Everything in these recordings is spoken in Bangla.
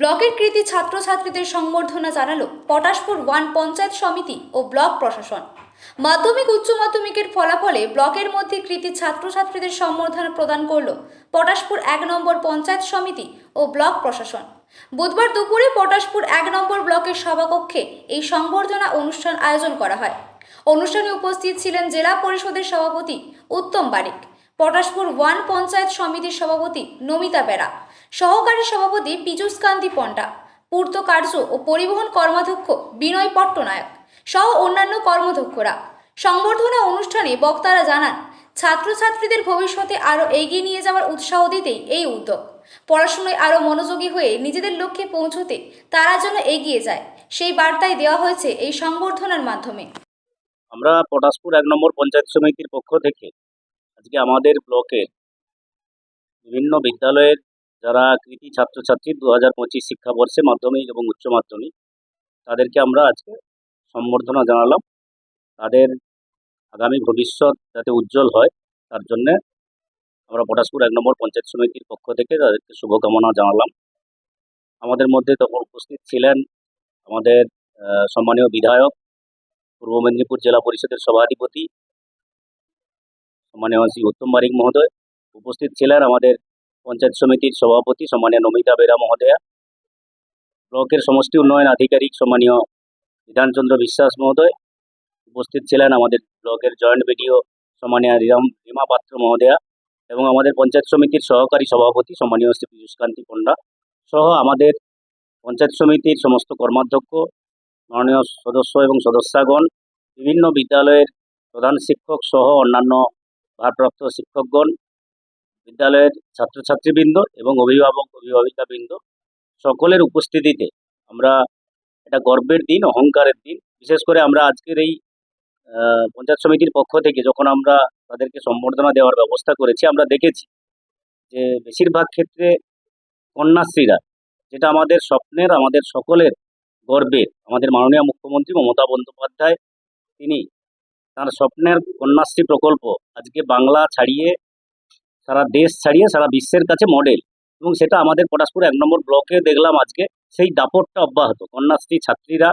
ব্লকের কৃতি ছাত্রছাত্রীদের সংবর্ধনা জানালো পটাশপুর ওয়ান পঞ্চায়েত সমিতি ও ব্লক প্রশাসন। মাধ্যমিক, উচ্চ মাধ্যমিকের ফলাফলে ব্লকের মধ্যে কৃতি ছাত্রছাত্রীদের সম্বর্ধনা প্রদান করল পটাশপুর এক নম্বর পঞ্চায়েত সমিতি ও ব্লক প্রশাসন। বুধবার দুপুরে পটাশপুর এক নম্বর ব্লকের সভাকক্ষে এই সংবর্ধনা অনুষ্ঠান আয়োজন করা হয়। অনুষ্ঠানে উপস্থিত ছিলেন জেলা পরিষদের সভাপতি উত্তম বারিক পটাশপুর ওয়ান পঞ্চায়েত সমিতির সভাপতি নমিতা বেরা, সহকারী সভাপতি পীযুষ কান্তি পণ্ডা, পূর্ত কার্য ও পরিবহন কর্মাধ্যক্ষ বিনয় পট্টনায়ক সহ অন্যান্য কর্মধ্যক্ষরা। সংবর্ধনা অনুষ্ঠানে বক্তারা জানান, ছাত্রছাত্রীদের ভবিষ্যতে আরও এগিয়ে নিয়ে যাওয়ার উৎসাহ দিতেই এই উদ্যোগ। পড়াশোনায় আরও মনোযোগী হয়ে নিজেদের লক্ষ্যে পৌঁছতে তারা যেন এগিয়ে যায়, সেই বার্তাই দেওয়া হয়েছে এই সংবর্ধনার মাধ্যমে। আমরা পটাশপুর এক নম্বর পঞ্চায়েত সমিতির পক্ষ থেকে আজকে আমাদের ব্লকের বিভিন্ন বিদ্যালয়ের যারা কৃতি ছাত্রছাত্রী দু হাজার পঁচিশ শিক্ষাবর্ষে মাধ্যমিক এবং উচ্চ মাধ্যমিক, তাদেরকে আমরা আজকে সম্বর্ধনা জানালাম। তাদের আগামী ভবিষ্যৎ যাতে উজ্জ্বল হয়, তার জন্যে আমরা পটাশপুর এক নম্বর পঞ্চায়েত সমিতির পক্ষ থেকে তাদেরকে শুভকামনা জানালাম। আমাদের মধ্যে তখন উপস্থিত ছিলেন আমাদের সম্মানীয় বিধায়ক, পূর্ব মেদিনীপুর জেলা পরিষদের সভাধিপতি সম্মানীয় শ্রী উত্তম বারিক মহোদয়, উপস্থিত ছিলেন আমাদের পঞ্চায়েত সমিতির সভাপতি সম্মানীয় নমিতা বেরা মহোদয়া, ব্লকের সমষ্টি উন্নয়ন আধিকারিক সম্মানীয় বিধানচন্দ্র বিশ্বাস মহোদয়, উপস্থিত ছিলেন আমাদের ব্লকের জয়েন্ট বিডিও সম্মানীয় রিরাম রিমা পাত্র মহোদয়া এবং আমাদের পঞ্চায়েত সমিতির সহকারী সভাপতি সম্মানীয় শ্রী পীযুষ কান্তি পণ্ডা সহ আমাদের পঞ্চায়েত সমিতির সমস্ত কর্মাধ্যক্ষ, মাননীয় সদস্য এবং সদস্যাগণ, বিভিন্ন বিদ্যালয়ের প্রধান শিক্ষক সহ অন্যান্য ভারপ্রাপ্ত শিক্ষকগণ, বিদ্যালয়ের ছাত্রছাত্রীবৃন্দ এবং অভিভাবক, অভিভাবিকাবৃন্দ সকলের উপস্থিতিতে আমরা এটা গর্বের দিন, অহংকারের দিন। বিশেষ করে আমরা আজকের এই পঞ্চায়েত সমিতির পক্ষ থেকে যখন আমরা তাদেরকে সম্বর্ধনা দেওয়ার ব্যবস্থা করেছি, আমরা দেখেছি যে বেশিরভাগ ক্ষেত্রে কন্যাশ্রীরা, যেটা আমাদের স্বপ্নের, আমাদের সকলের গর্বের, আমাদের মাননীয় মুখ্যমন্ত্রী মমতা বন্দ্যোপাধ্যায়, তিনি তার স্বপ্নের কন্যাশ্রী প্রকল্প। আজকে বাংলা ছাড়িয়ে, সারা দেশ ছাড়িয়ে, সারা বিশ্বের কাছে মডেল এবং সেটা আমাদের পটাশপুর এক নম্বর ব্লকে দেখলাম আজকে, সেই দাপটটা অব্যাহত। কন্যাশ্রী ছাত্রীরা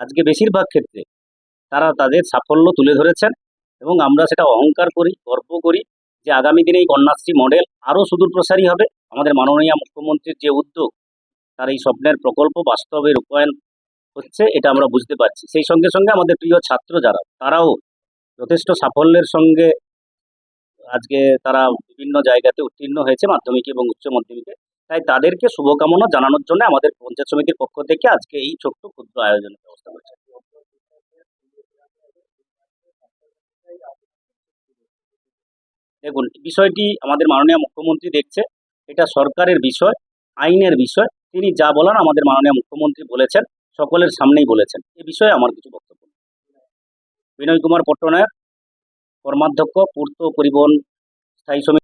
আজকে বেশিরভাগ ক্ষেত্রে তারা তাদের সাফল্য তুলে ধরেছেন এবং আমরা সেটা অহংকার করি, গর্ব করি যে আগামী দিনে এই কন্যাশ্রী মডেল আরও সুদূর প্রসারী হবে। আমাদের মাননীয় মুখ্যমন্ত্রীর যে উদ্যোগ, তার এই স্বপ্নের প্রকল্প বাস্তবে রূপায়ণ হচ্ছে, এটা আমরা বুঝতে পারছি। সেই সঙ্গে সঙ্গে আমাদের প্রিয় ছাত্র যারা, তারাও যথেষ্ট সাফল্যের সঙ্গে আজকে তারা বিভিন্ন জায়গাতে উত্তীর্ণ হয়েছে, মাধ্যমিক এবং উচ্চ মাধ্যমিকে। তাই তাদেরকে শুভকামনা জানানোর জন্য আমাদের পঞ্চায়েত সমিতির পক্ষ থেকে আজকে এই ছোট্ট ক্ষুদ্র আয়োজনের ব্যবস্থা করেছে। দেখুন, বিষয়টি আমাদের মাননীয় মুখ্যমন্ত্রী দেখছে, এটা সরকারের বিষয়, আইনের বিষয়। তিনি যা বলার আমাদের মাননীয় মুখ্যমন্ত্রী বলেছেন, সকলের সামনেই বলেছেন। এ বিষয়ে আমার কিছু। বিনয় কুমার পট্টনায়ক কর্মাধ্যক্ষ পূর্ত পরিবহন স্থায়ী সমিতি